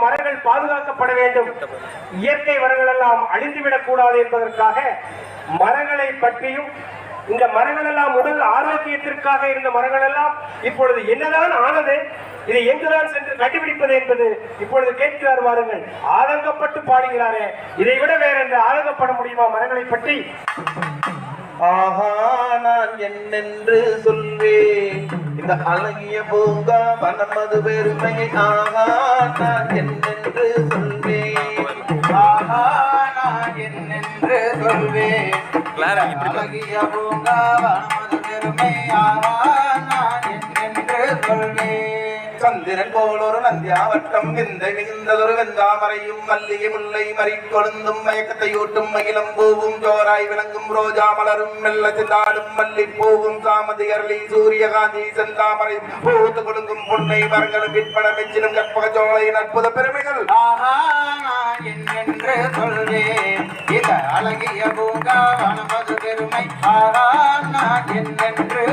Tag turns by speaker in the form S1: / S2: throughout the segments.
S1: மரங்கள் பாதுகாக்கப்பட வேண்டும். இயற்கை மரங்கள் எல்லாம் அழிந்துவிடக் கூடாது என்பதற்காக மரங்களை பற்றியும் இந்த மரங்கள் எல்லாம் உடல் ஆரோக்கியத்திற்காக இருந்த மரங்கள் எல்லாம் இப்பொழுது என்னதான் ஆனது இதை எங்குதான் சென்று கண்டுபிடிப்பது என்பது இப்பொழுது கேட்கிறார் வாருங்கள் ஆதங்கப்பட்டு பாடுகிறாரே. இதை விட வேற என்ற ஆதங்கப்பட முடியுமா மரங்களை பற்றி?
S2: ஆஹா நான் என்னென்று சொல்வேன். இந்த அழகிய பூங்கா வனமது பெருமை ஆஹா நான் என்னென்று சொல்வேன். ஆஹா நான் என்னென்று சொல்வேன். அழகிய பூங்கா வனமது பெருமை ஆஹா நான் என்னென்று சொல்வேன். சந்திரன் போலொரு நந்தியாவட்டம் விந்தை மிகுந்ததொரு வெந்தாமரையும் மல்லிகை முல்லை மறி கொழுந்தும் மயக்கத்தை ஊட்டும் மகிழம் பூவும் ஜோராய் விளங்கும் ரோஜா மலரும் மெல்ல சிந்தாடும் மல்லி பூவும் சாமதி அரளி சூரியகாந்தி செந்தாமரை பூத்து கொடுங்கும் பொன்னை மரங்களும் விற்பன மெச்சிலும் கற்பக சோழையின் அற்புத பெருமைகள்.
S3: ஆஹா நான் என்னென்று சொல்வேன். இந்த அழகிய பூங்கா வனமது பெருமை. ஆஹா நான் என்னென்று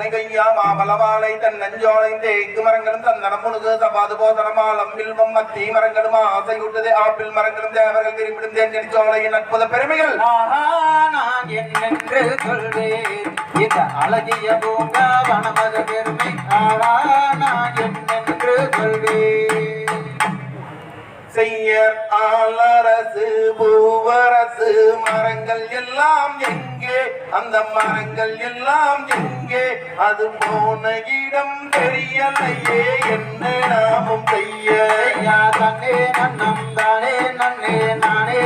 S2: மாதுணை கையா மாமலவாளை தன் நஞ்சோலை தேக்கு மரங்களும் தந்தனம் முழுகு சபாது போதனமாலம் வில்வம் மத்தி மரங்களும் ஆசையூட்டுது ஆப்பிள் மரங்களும் தேவர்கள் விரும்பிடும் தேஞ்சடி சோலையின் அற்புத பெருமைகள்.
S3: நான் என்னென்று சொல்வேன். இந்த அழகிய பூங்கா வனமது பெருமை. ஆஹா நான்
S2: ஐயர் ஆளரசு பூவரசு மரங்கள் எல்லாம் எங்கே? அந்த மரங்கள் எல்லாம் எங்கே? அது போன இடம் தெரியலையே என்ன நாமும் செய்ய?
S3: ஐயா நன்னே நானே.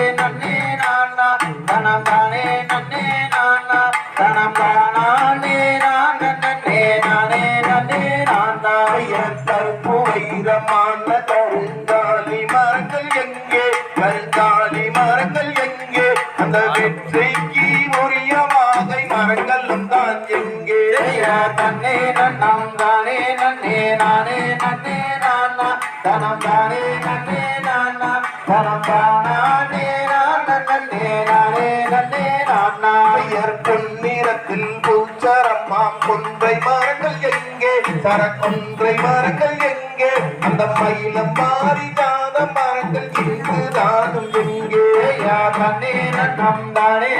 S3: தனம் தானே நன்னே நானா. தனம் தானே நான் நன்னே நானே நன்னே நானா
S2: பெயர் பொன்னிறத்தில் பூச்சரம்மாம் கொன்றை மரங்கள் எங்கே? சரக்கொன்றை மரங்கள் எங்கே? அந்த மயிலம் மாறி ஜாத மரங்கள் இங்கு தானும் எங்கே
S3: ஐயா தன்னே நன்னம் தானே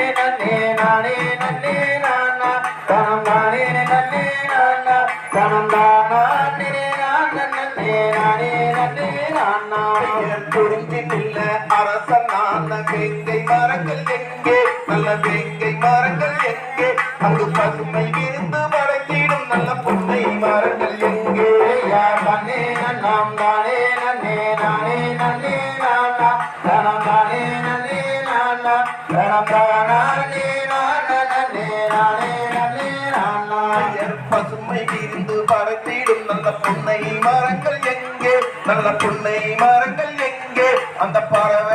S2: மரங்கள் எங்கே? நல்ல வேங்கை மரங்கள் எங்கே? அங்கு பசுமை விருந்து படைத்திடும் நல்ல புன்னை மரங்கள் எங்கே?
S3: ஐயா தன்னே நன்னம் தானே நன்னே நானே நன்னே நானா தனம் தானே நன்னே நானா தனம் தானே நான் நன்னே நானே நன்னே நானா
S2: பசுமை விருந்து படைத்திடும் நல்ல புன்னை மரங்கள் எங்கே? நல்ல புன்னை மரங்கள் எங்கே? அந்த பறவை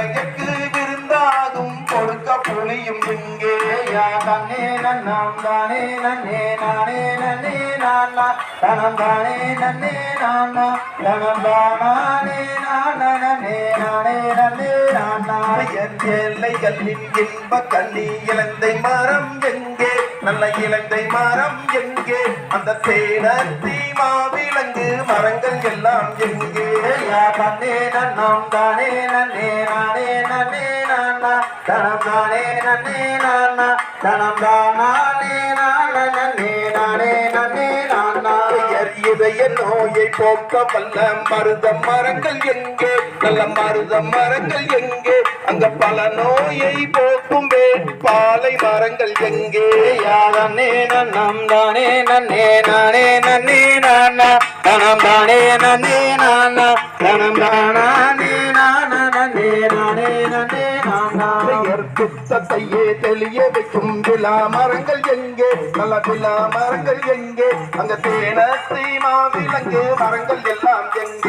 S2: எங்கே
S3: தன்னே நன்னம் தானே நன்னே நானே நன்னே நானா தனம் தானே நன்னே நானா தனம் தானே நான் நன்னே நானே நன்னே நானா
S2: பெயர் ஏழைகளின் இன்ப கல்லி இலந்தை மரம் எங்கே நல்ல இலந்தை மரம் எங்கே? அந்த சேனத்தி மாவிலங்கு மரங்கள் எல்லாம் எங்கே?
S3: தன்னே நன்னம் தானே நன்னே நானே நன்னே நானா தனம் தானே நன்னே நானா தனம் தானே நான் நன்னே நானே நன்னே நானா
S2: இதய நோயை போக்க வல்ல மருத மரங்கள் எங்கே? நல்ல மருத மரங்கள் எங்கே? அங்க பல நோயை போக்கும் வேட்பாலை மரங்கள் எங்கே?
S3: ஐயா தன்னே நன்னம் தானே நன்னே நானே நன்னே நானா? தனம் தானே நன்னே நானா? தனம் தானே நான? நன்னே நானே நன்னே நானா?
S2: குத்தத்தையே தெளிய வைக்கும் விழா மரங்கள் எங்கே? நல்ல விழா மரங்கள் எங்கே? அங்க தேனத்தை மாவிலங்கு மரங்கள் எல்லாம் எங்கே?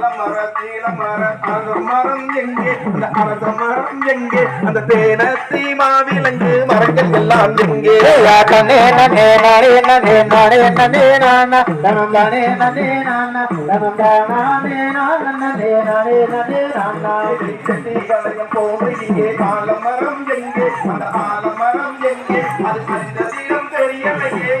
S2: நல்லமர நீலமர அரச மரம் எங்கே அந்த அரச மரம் எங்கே அது அந்த தீரம் தெரியலையே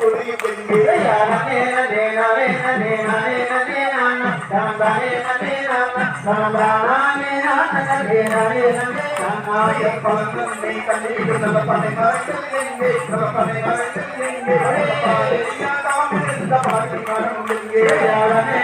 S2: கொடுத்து
S1: Yeah.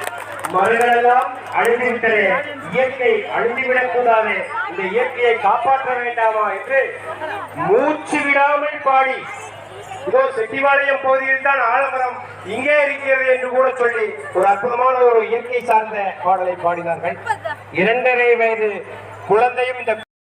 S1: மலர்களெல்லாம் அழிந்துவிட்டது. இயற்கை அழிந்துவிடக் கூடாது இந்த இயற்கையை காப்பாற்ற வேண்டாமா என்று மூச்சு விடாமல் பாடி. இதோ செட்டிவாளையம் பகுதியில் தான் ஆலமரம் இங்கே இருக்கிறது என்று கூட சொல்லி ஒரு அற்புதமான ஒரு இயற்கை சார்ந்த பாடலை பாடினார்கள். இரண்டரை வயது குழந்தையும் இந்த